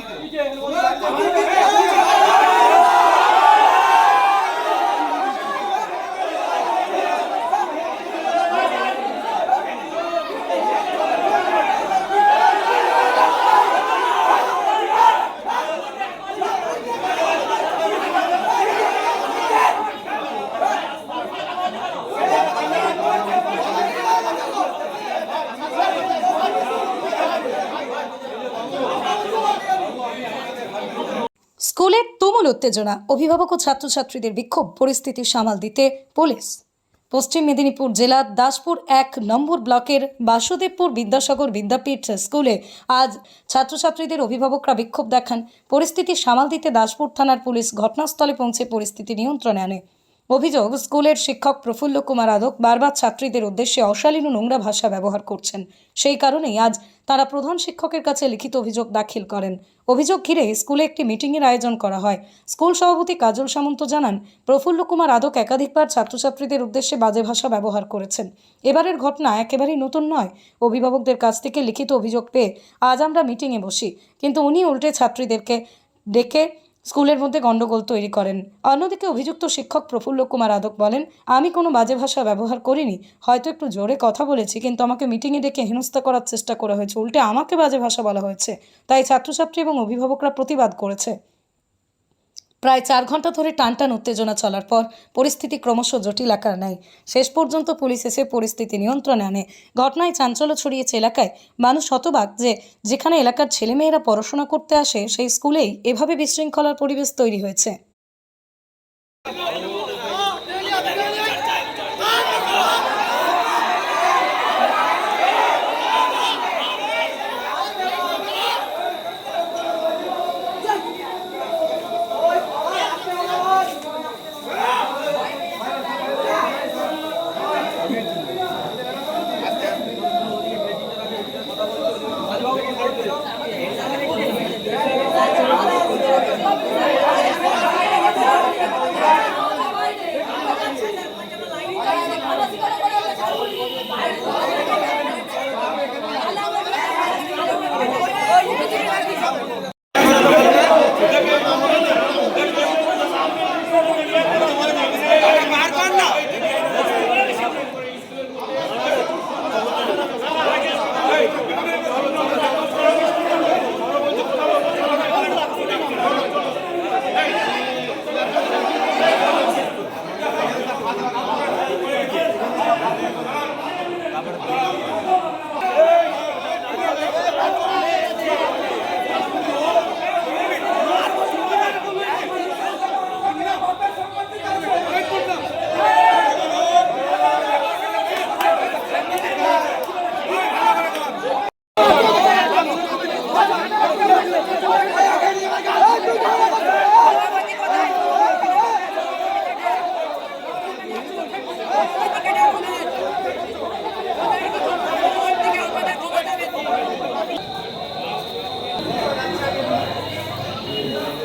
どう? স্কুলে তুমুল উত্তেজনা, অভিভাবক ও ছাত্রছাত্রীদের বিক্ষোভ পরিস্থিতি সামাল দিতে পুলিশ। পশ্চিম মেদিনীপুর জেলার দাসপুর এক নম্বর ব্লকের বাসুদেবপুর বিদ্যাসাগর বিদ্যাপীঠ স্কুলে আজ ছাত্রছাত্রীদের অভিভাবকরা বিক্ষোভ দেখান। পরিস্থিতি সামাল দিতে দাসপুর থানার পুলিশ ঘটনাস্থলে পৌঁছে পরিস্থিতি নিয়ন্ত্রণে আনে। অভিযোগ, স্কুলের শিক্ষক প্রফুল্ল কুমার আদক বারবার ছাত্রীদের উদ্দেশ্যে অশালীন নোংরা ভাষা ব্যবহার করছেন। সেই কারণেই আজ তারা প্রধান শিক্ষকের কাছে লিখিত অভিযোগ দাখিল করেন। অভিযোগ ঘিরে স্কুলে একটি মিটিংয়ের আয়োজন করা হয়। স্কুল সভাপতি কাজল সামন্ত জানান, প্রফুল্ল কুমার আদক একাধিকবার ছাত্রছাত্রীদের উদ্দেশ্যে বাজে ভাষা ব্যবহার করেছেন। এবারের ঘটনা একেবারেই নতুন নয়। অভিভাবকদের কাছ থেকে লিখিত অভিযোগ পেয়ে আজ আমরা মিটিংয়ে বসি। কিন্তু উনি উল্টে ছাত্রীদেরকে ডেকে স্কুলের মধ্যে গণ্ডগোল তৈরি করেন। অন্যদিকে অভিযুক্ত শিক্ষক প্রফুল্ল কুমার আদক বলেন, আমি কোনো বাজে ভাষা ব্যবহার করিনি। হয়তো একটু জোরে কথা বলেছি, কিন্তু আমাকে মিটিংয়ে ডেকে হেনস্থা করার চেষ্টা করা হয়েছে। উল্টে আমাকে বাজে ভাষা বলা হয়েছে। তাই ছাত্রছাত্রী এবং অভিভাবকরা প্রতিবাদ করেছে। প্রায় চার ঘণ্টা ধরে টানটান উত্তেজনা চলার পর পরিস্থিতি ক্রমশ জটিল আকার নেয়। শেষ পর্যন্ত পুলিশ এসে পরিস্থিতি নিয়ন্ত্রণে আনে। ঘটনায় চাঞ্চল্য ছড়িয়েছে এলাকায়। মানুষ হতবাক যে যেখানে এলাকার ছেলেমেয়েরা পড়াশোনা করতে আসে, সেই স্কুলেই এভাবে বিশৃঙ্খলার পরিবেশ তৈরি হয়েছে।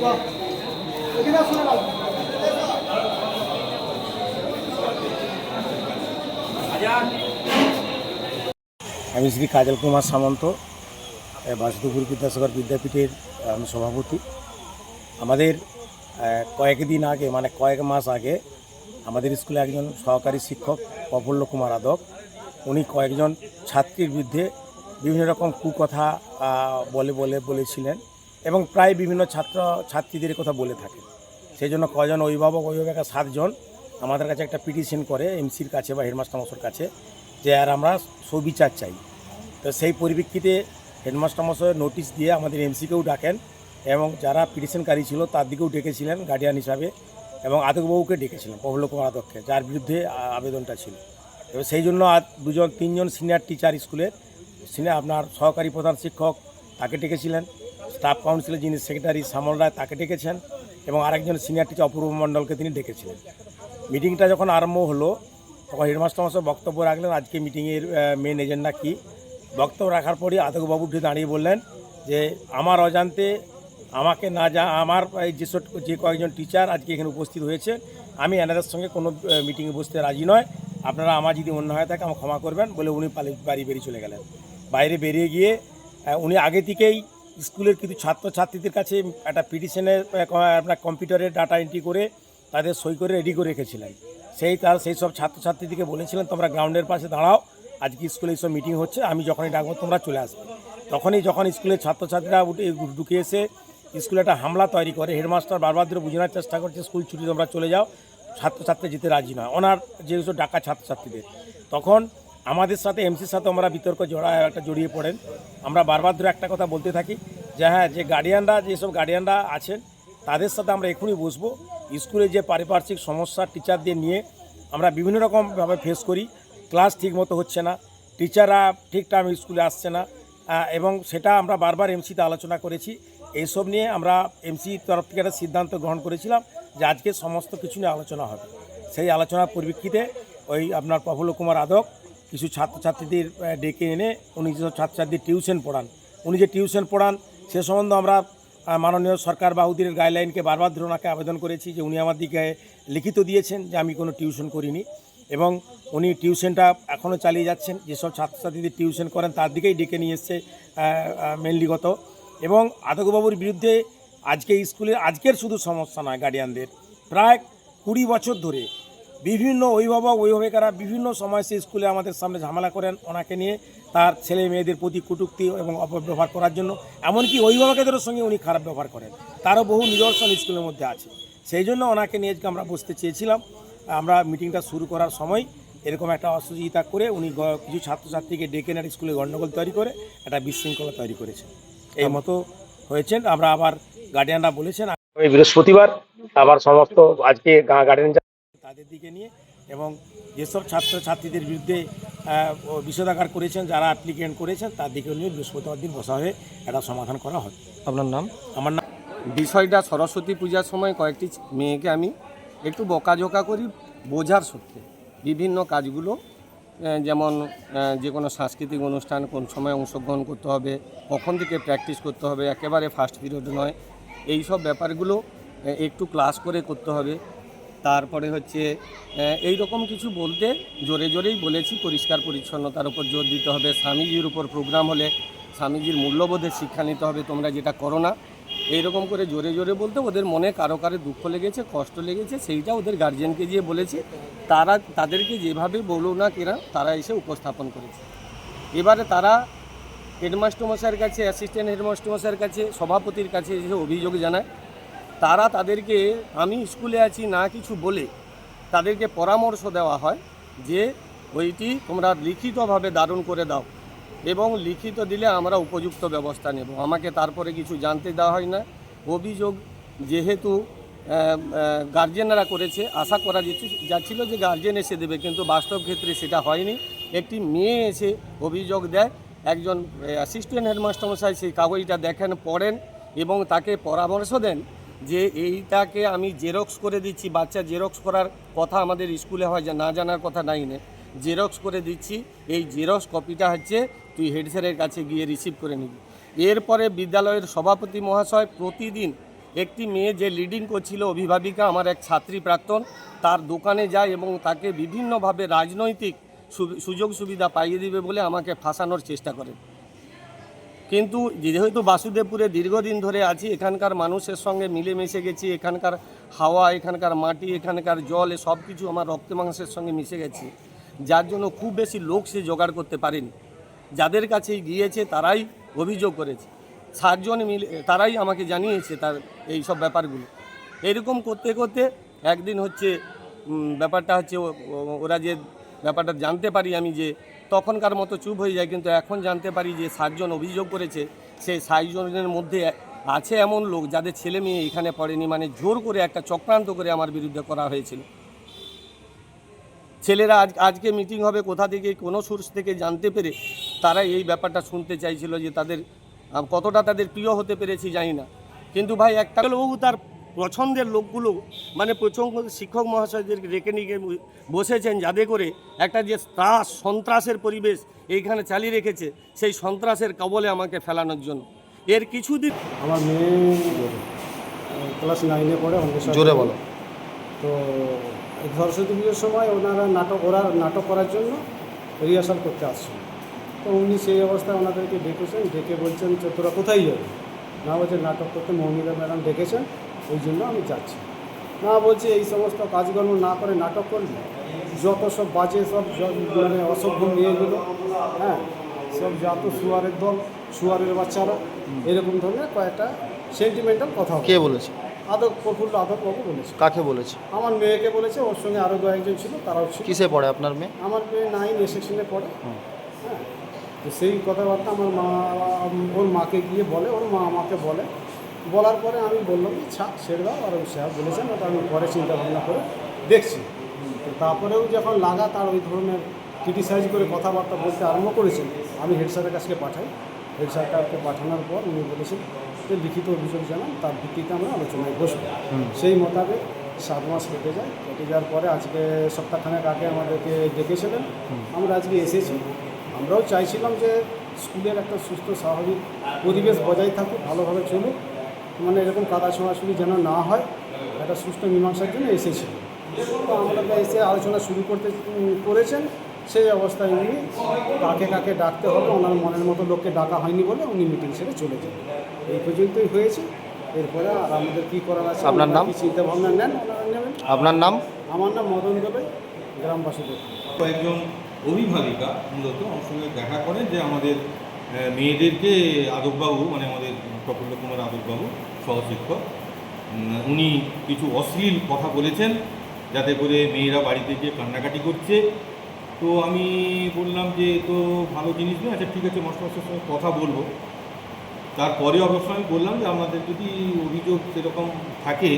আমি শ্রী কাজল কুমার সামন্ত বাসুদেবপুর বিদ্যাসাগর বিদ্যাপীঠের আমি সভাপতি। আমাদের কয়েকদিন আগে মানে কয়েক মাস আগে, আমাদের স্কুলে একজন সহকারী শিক্ষক, প্রফুল্ল কুমার আদক, উনি কয়েকজন ছাত্রীর বিরুদ্ধে বিভিন্ন রকম কুকথা বলে বলে, বলেছিলেন। এবং প্রায় বিভিন্ন ছাত্র ছাত্রীদের কথা বলে থাকে। সেই জন্য কজন অভিভাবক অভিভাবকের সাতজন আমাদের কাছে একটা পিটিশন করে এমসির কাছে বা হেডমাস্টার মশার কাছে যে, আর আমরা সুবিচার চাই। তো সেই পরিপ্রেক্ষিতে হেডমাস্টার মশাই নোটিশ দিয়ে আমাদের এমসিকেও ডাকেন এবং যারা পিটিশনকারী ছিল তার দিকেও ডেকেছিলেন গার্ডিয়ান হিসাবে এবং আদকবাবুকে ডেকেছিলেন, প্রফুল্ল কুমার আদককে, যার বিরুদ্ধে আবেদনটা ছিল। এবং সেই জন্য আর দুজন, তিনজন সিনিয়র টিচার স্কুলের, সিনিয়র আপনার সহকারী প্রধান শিক্ষক তাকে ডেকেছিলেন। স্টাফ কাউন্সিলের যিনি সেক্রেটারি শ্যামল রায় তাকে ডেকেছেন এবং আরেকজন সিনিয়র টিচার অপূর্ব মণ্ডলকে তিনি ডেকেছিলেন। মিটিংটা যখন আরম্ভ হলো, তখন হেডমাস্টার মশাই বক্তব্য রাখলেন, আজকে মিটিংয়ের মেন এজেন্ডা কী? বক্তব্য রাখার পরই আদকবাবু উঠে দাঁড়িয়ে বললেন যে, আমার অজান্তে আমাকে না যা, আমার যেসব যে কয়েকজন টিচার আজকে এখানে উপস্থিত হয়েছে, আমি এনাদের সঙ্গে কোনো মিটিংয়ে বসতে রাজি নয়। আপনারা আমার যদি অন্য হয়ে থাকে, আমাকে ক্ষমা করবেন, বলে উনি বাড়ি বেরিয়ে চলে গেলেন। বাইরে বেরিয়ে গিয়ে উনি আগে থেকেই স্কুলের কিছু ছাত্রছাত্রীদের কাছে একটা পিটিশনের আপনার কম্পিউটারে ডাটা এন্ট্রি করে তাদের সই করে রেডি করে রেখেছিলেন। সেই তার, সেই সব ছাত্রছাত্রীদেরকে বলেছিলেন, তোমরা গ্রাউন্ডের পাশে দাঁড়াও, আজকে স্কুলে এইসব মিটিং হচ্ছে, আমি যখনই ডাকবো তোমরা চলে আসবে। তখনই, যখন স্কুলের ছাত্রছাত্রীরা উঠে, ঢুকে এসে স্কুলে একটা হামলা তৈরি করে, হেডমাস্টার বারবার ধরে বোঝানোর চেষ্টা করছে, স্কুল ছুটি, তোমরা চলে যাও, ছাত্রছাত্রী যেতে রাজি নয়। ওনার যেসব ডাকা ছাত্রছাত্রীদের। তখন আমাদের সাথে এমসির সাথে আমরা বিতর্ক জড়া একটা জড়িয়ে পড়েন। আমরা বারবার ধরে একটা কথা বলতে থাকি যে হ্যাঁ যে গার্ডিয়ানরা যেসব গার্ডিয়ানরা আছেন, তাদের সাথে আমরা এখনই বসবো। স্কুলে যে পারিপার্শ্বিক সমস্যা টিচারদের নিয়ে আমরা বিভিন্ন রকমভাবে ফেস করি। ক্লাস ঠিক মতো হচ্ছে না টিচাররা ঠিক টাইম স্কুলে আসছে না এবং সেটা আমরা বারবার এমসিতে আলোচনা করেছি। এইসব নিয়ে আমরা এমসি তরফ থেকে একটা সিদ্ধান্ত গ্রহণ করেছিলাম যে, আজকে সমস্ত কিছু নিয়ে আলোচনা হবে। সেই আলোচনার পরিপ্রেক্ষিতে ওই আপনার প্রফুল্ল কুমার আদক কিছু ছাত্রছাত্রীদের ডেকে এনে উনি যেসব ছাত্রছাত্রীদের টিউশন পড়ান। উনি যে টিউশন পড়ান, সে সম্বন্ধে আমরা মাননীয় সরকার বাহুদের গাইডলাইনকে বারবার ধরে ওনাকে আবেদন করেছি যে উনি আমার দিকে লিখিত দিয়েছেন যে আমি কোনো টিউশন করিনি। এবং উনি টিউশনটা এখনও চালিয়ে যাচ্ছেন। যেসব ছাত্রছাত্রীদের টিউশন করেন, তার দিকেই ডেকে নিয়ে এসছে মেনলিগত এবং আদকবাবুর বিরুদ্ধে আজকে স্কুলের আজকের শুধু সমস্যা নয় গার্ডিয়ানদের প্রায় কুড়ি বছর ধরে বিভিন্ন অভিভাবক অভিভাবিকারা বিভিন্ন সময় সে স্কুলে আমাদের সামনে ঝামেলা করেন ওনাকে নিয়ে তার ছেলে মেয়েদের প্রতি কটূক্তি এবং অপব্যবহার করার জন্য। এমনকি অভিভাবকদের সঙ্গে উনি খারাপ ব্যবহার করেন। তারও বহু নিদর্শন স্কুলের মধ্যে আছে। সেই জন্য ওনাকে নিয়ে আজকে আমরা বসতে চেয়েছিলাম। আমরা মিটিংটা শুরু করার সময় এরকম একটা অসুবিধা করে উনি কিছু ছাত্রছাত্রীকে ডেকে নেন স্কুলে গণ্ডগোল তৈরি করে একটা বিশৃঙ্খলা তৈরি করেছেন। এই মতো হয়েছেন। আমরা আবার গার্ডিয়ানরা বলেছেন বৃহস্পতিবার আবার সমস্ত আজকে গার্ডিয়ান তাদের দিকে নিয়ে এবং যেসব ছাত্র ছাত্রীদের বিরুদ্ধে বিষোদাগার করেছেন যারা অ্যাপ্লিকেন্ট করেছেন তার দিকে নিয়ে বৃহস্পতিবার দিন বসা হয়ে একটা সমাধান করা হবে আপনার নাম? আমার নাম বিষয়টা সরস্বতী পূজার সময় কয়েকটি মেয়েকে আমি একটু বকাঝোকা করি বোঝার সূত্রে। বিভিন্ন কাজগুলো যেমন যে কোনো সাংস্কৃতিক অনুষ্ঠান কোন সময় অংশগ্রহণ করতে হবে কখন থেকে প্র্যাকটিস করতে হবে একেবারে ফার্স্ট পিরিয়ড নয়। এই সব ব্যাপারগুলো একটু ক্লাস করে করতে হবে। তারপরে হচ্ছে এই রকম কিছু বলতে জোরে জোরেই বলেছি, পরিষ্কার পরিচ্ছন্নতার উপর জোর দিতে হবে। স্বামীজির উপর প্রোগ্রাম হলে স্বামীজির মূল্যবোধের শিক্ষা নিতে হবে, তোমরা যেটা করো না। এইরকম করে জোরে জোরে বলতে ওদের মনে কারও কারও দুঃখ লেগেছে, কষ্ট লেগেছে, সেইটা ওদের গার্জিয়ানকে গিয়ে বলেছে। তারা, তাদেরকে যেভাবে বলো না কেনা তারা এসে উপস্থাপন করেছে। এবারে তারা হেডমাস্টার মশাইয়ের কাছে অ্যাসিস্ট্যান্ট হেডমাস্টার মশাইয়ের কাছে, সভাপতির কাছে এসে অভিযোগ জানায়। তারা তাদেরকে, আমি স্কুলে আছি, না কিছু বলে তাদেরকে পরামর্শ দেওয়া হয় যে ওইটি তোমরা লিখিতভাবে দারুণ করে দাও এবং লিখিত দিলে আমরা উপযুক্ত ব্যবস্থা নেব। আমাকে তারপরে কিছু জানতে দেওয়া হয় না। অভিযোগ যেহেতু গার্জেনরা করেছে, আশা করা যাচ্ছিল যে গার্জেন এসে দেবে, কিন্তু বাস্তব ক্ষেত্রে সেটা হয়নি। একটি মেয়ে এসে অভিযোগ দেয়, একজন অ্যাসিস্ট্যান্ট হেডমাস্টারমশাই সেই কাগজটা দেখেন, পড়েন এবং তাকে পরামর্শ দেন যে এইটাকে আমি জেরক্স করে দিচ্ছি, বাচ্চা জেরক্স করার কথা আমাদের স্কুলে হয়, যে না জানার কথা নাই নে। জেরক্স করে দিচ্ছি, এই জেরক্স কপিটা হচ্ছে তুই হেড স্যারের কাছে গিয়ে রিসিভ করে নিবি। এরপরে বিদ্যালয়ের সভাপতি মহাশয় প্রতিদিন একটি মেয়ে যে লিডিং করছিল অভিভাবিকা, আমার এক ছাত্রী প্রাক্তন, তার দোকানে যায় এবং তাকে বিভিন্নভাবে রাজনৈতিক সুযোগ সুবিধা পাইয়ে দিবে বলে আমাকে ফাঁসানোর চেষ্টা করে। কিন্তু যেহেতু বাসুদেবপুরে দীর্ঘদিন ধরে আছি, এখানকার মানুষের সঙ্গে মিলেমিশে গেছি, এখানকার হাওয়া, এখানকার মাটি, এখানকার জল সব কিছু আমার রক্ত মাংসের সঙ্গে মিশে গেছে। যার জন্য খুব বেশি লোক সে জোগাড় করতে পারেনি। যাদের কাছে গিয়েছে তারাই অভিযোগ করেছে। সাতজন মিলে, তারাই আমাকে জানিয়েছে তার এই সব ব্যাপারগুলো। এরকম করতে করতে একদিন হচ্ছে ব্যাপারটা হচ্ছে ওরা যে ব্যাপারটা জানতে পারি আমি যে তখনকার মতো চুপ হয়ে যায়, কিন্তু এখন জানতে পারি যে সাতজন অভিযোগ করেছে, সেই সাতজনের মধ্যে আছে এমন লোক যাদের ছেলে মেয়ে এখানে পড়েনি মানে জোর করে একটা চক্রান্ত করে আমার বিরুদ্ধে করা হয়েছিল। ছেলেরা আজ, আজকে মিটিং হবে, কোথা থেকে, কোনো সোর্স থেকে জানতে পেরে তারা এই ব্যাপারটা শুনতে চাইছিল যে তাদের কতটা তাদের প্রিয় হতে পেরেছি জানি না। কিন্তু ভাই, একটা বাবু তার পছন্দের লোকগুলো মানে প্রচণ্ড শিক্ষক মহাশয়দের রেখে নিয়ে বসেছেন যাতে করে একটা যে ত্রাস সন্ত্রাসের পরিবেশ এইখানে চালিয়ে রেখেছে সেই সন্ত্রাসের কবলে আমাকে ফেলানোর জন্য। এর কিছুদিন আমার মেয়ে ক্লাস নাইনে পড়ে অন্বেষণ জোরে বলো। তো এই সরস্বতী পুজোর সময় ওনারা নাটক ওরা নাটক করার জন্য রিহার্সাল করতে আসছেন তো উনি সেই অবস্থায় ওনাদেরকে ডেকেছেন ডেকে বলছেন যে তোরা কোথায় যাবে? না বলছে নাটক করতে মৌমিতা ম্যাডাম ডেকেছেন ওই জন্য আমি যাচ্ছি। না বলছি এই সমস্ত কাজকর্ম না করে নাটক করলে যত সব বাজে সব মানে অসভ্য মেয়েগুলো হ্যাঁ সব যত সুয়ারের দল সুয়ারের বাচ্চারা এরকম ধরনের কয়েকটা সেন্টিমেন্টাল কথা কে বলেছে? আদক প্রফুল্ল আদকবাবু বলেছে। কাকে বলেছে? আমার মেয়েকে বলেছে ওর সঙ্গে আরও কয়েকজন ছিল তারাও ছিল। কিসে পড়ে আপনার মেয়ে? আমার মেয়ে নাইন এ সেকশনে পড়ে। হ্যাঁ তো সেই কথাবার্তা আমার মা ওর মাকে গিয়ে বলে ওর মা আমাকে বলে বলার পরে আমি বললাম যে ছাড় ছেড়ে দাও। আর স্যার বলেছেন ওটা আমি পরে চিন্তা ভাবনা করে দেখছি। তো তারপরেও যখন লাগাতার ওই ধরনের ক্রিটিসাইজ করে কথাবার্তা বলতে আরম্ভ করেছেন আমি হেড স্যারের কাছে পাঠাই। হেড স্যারকে পাঠানোর পর উনি বলেছেন যে লিখিত অভিযোগ জানান তার ভিত্তিতে আমরা আলোচনায় বসবো। সেই মোতাবেক সাত মাস কেটে যায়। কেটে যাওয়ার পরে আজকে সপ্তাহখানেক আগে আমাদেরকে ডেকেছিলেন। আমরা আজকে এসেছি। আমরাও চাইছিলাম যে স্কুলের একটা সুস্থ স্বাভাবিক পরিবেশ বজায় থাকুক ভালোভাবে চলুক। মানে এরকম কাদা ছোঁড়াছুড়ি যেন না হয় একটা সুস্থ মীমাংসার জন্য এসেছিল তো আমরা এসে আলোচনা শুরু করতে করেছেন সেই অবস্থায় উনি কাকে কাকে ডাকতে হবে ওনার মনের মতো লোককে ডাকা হয়নি বলে উনি মিটিং সেরে চলে যান। এই পর্যন্তই হয়েছে। এরপরে আর আমাদের কী করার আছে আপনার নাম? চিন্তা ভাবনা নেন নেবেন? আপনার নাম? আমার নাম মদন দেবে গ্রামবাসীদের কয়েকজন অভিভাবিকা মূলত আমার সঙ্গে দেখা করেন যে আমাদের মেয়েদেরকে আদকবাবু মানে আমাদের প্রফুল্ল কুমার আদকবাবু সহশিক্ষক। উনি কিছু অশ্লীল কথা বলেছেন, যাতে করে মেয়েরা বাড়িতে গিয়ে কান্নাকাটি করছে। তো আমি বললাম যে, তো ভালো জিনিস নয়? আচ্ছা ঠিক আছে মাস্টারমাস্টার সঙ্গে কথা বলব। তারপরে অবশ্য আমি বললাম যে, আমাদের যদি অভিযোগ সেরকম থাকে,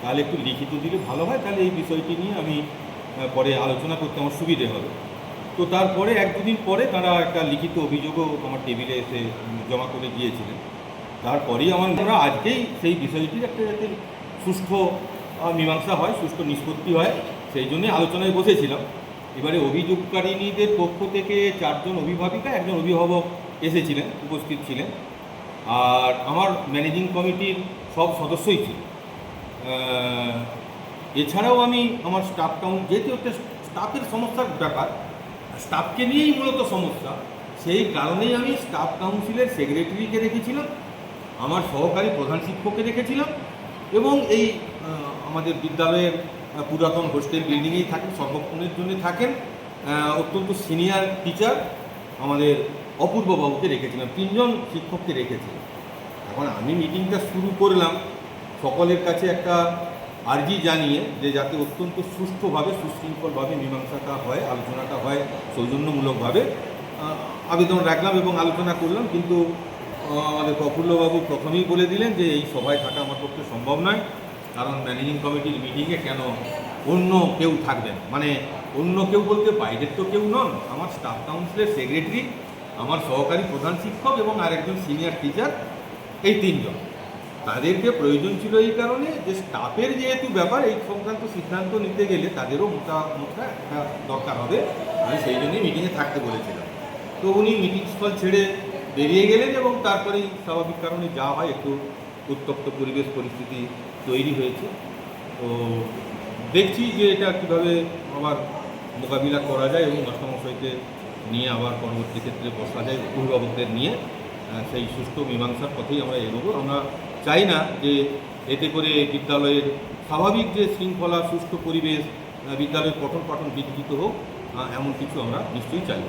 তাহলে একটু লিখিত দিলে ভালো হয়। তাহলে এই বিষয়টি নিয়ে আমি পরে আলোচনা করতে আমার সুবিধে হবে। তো তারপরে এক দুদিন পরে তারা একটা লিখিত অভিযোগও আমার টেবিলে এসে জমা করে দিয়েছিলেন। তারপরেই আমার আমরা আজকেই সেই বিষয়টির একটা যাতে সুষ্ঠু মীমাংসা হয়, সুষ্ঠু নিষ্পত্তি হয়, সেই জন্যই আলোচনায় বসেছিলাম। এবারে অভিযোগকারিনীদের পক্ষ থেকে চারজন অভিভাবিকা, একজন অভিভাবক এসেছিলেন, উপস্থিত ছিলেন। আর আমার ম্যানেজিং কমিটির সব সদস্যই ছিল এছাড়াও আমি আমার স্টাফ কাউন্ট যেহেতু একটা স্টাফের সমস্যার ব্যাপার স্টাফকে নিয়েই মূলত সমস্যা, সেই কারণেই আমি স্টাফ কাউন্সিলের সেক্রেটারিকে রেখেছিলাম আমার সহকারী প্রধান শিক্ষককে রেখেছিলাম এবং এই আমাদের বিদ্যালয়ের পুরাতন হোস্টেল বিল্ডিংয়েই থাকেন সর্বক্ষণের জন্য থাকেন অত্যন্ত সিনিয়র টিচার আমাদের অপূর্ববাবুকে রেখেছিলাম, তিনজন শিক্ষককে রেখেছিলাম। এখন আমি মিটিংটা শুরু করলাম, সকলের কাছে একটা আর্জি জানিয়ে যে যাতে অত্যন্ত সুষ্ঠুভাবে, সুশৃঙ্খলভাবে মীমাংসাটা হয়, আলোচনাটা হয়, সৌজন্যমূলকভাবে আবেদন রাখলাম এবং আলোচনা করলাম, কিন্তু আমাদের প্রফুল্লবাবু প্রথমেই বলে দিলেন যে এই সভায় থাকা আমার পক্ষে সম্ভব নয়, কারণ ম্যানেজিং কমিটির মিটিংয়ে কেন অন্য কেউ থাকবেন? মানে অন্য কেউ বলতে বাইরের তো কেউ নন, আমার স্টাফ কাউন্সিলের সেক্রেটারি আমার সহকারী প্রধান শিক্ষক এবং আরেকজন সিনিয়র টিচার এই তিনজন। তাদেরকে প্রয়োজন ছিল এই কারণে যে স্টাফের যেহেতু ব্যাপার, এই সংক্রান্ত সিদ্ধান্ত নিতে গেলে তাদেরও মোটামুটা একটা দরকার হবে। আমি সেই জন্যই মিটিংয়ে থাকতে বলেছিলাম। তো উনি মিটিং স্থল ছেড়ে বেরিয়ে গেলেন এবং তারপরেই স্বাভাবিক কারণে যা হয় একটু উত্তপ্ত পরিবেশ পরিস্থিতি তৈরি হয়েছে। তো দেখছি যে এটা কীভাবে আবার মোকাবিলা করা যায় এবং মাস্টারমশাইকে নিয়ে আবার পরবর্তী ক্ষেত্রে বসা যায় অভিভাবকদের নিয়ে। সেই সুষ্ঠু মীমাংসার পথেই আমরা এগোবো। আমরা চাই না যে এতে করে বিদ্যালয়ের স্বাভাবিক যে শৃঙ্খলা, সুষ্ঠু পরিবেশ বিদ্যালয়ের পঠন পাঠন বিঘ্নিত হোক এমন কিছু আমরা নিশ্চয়ই চাইব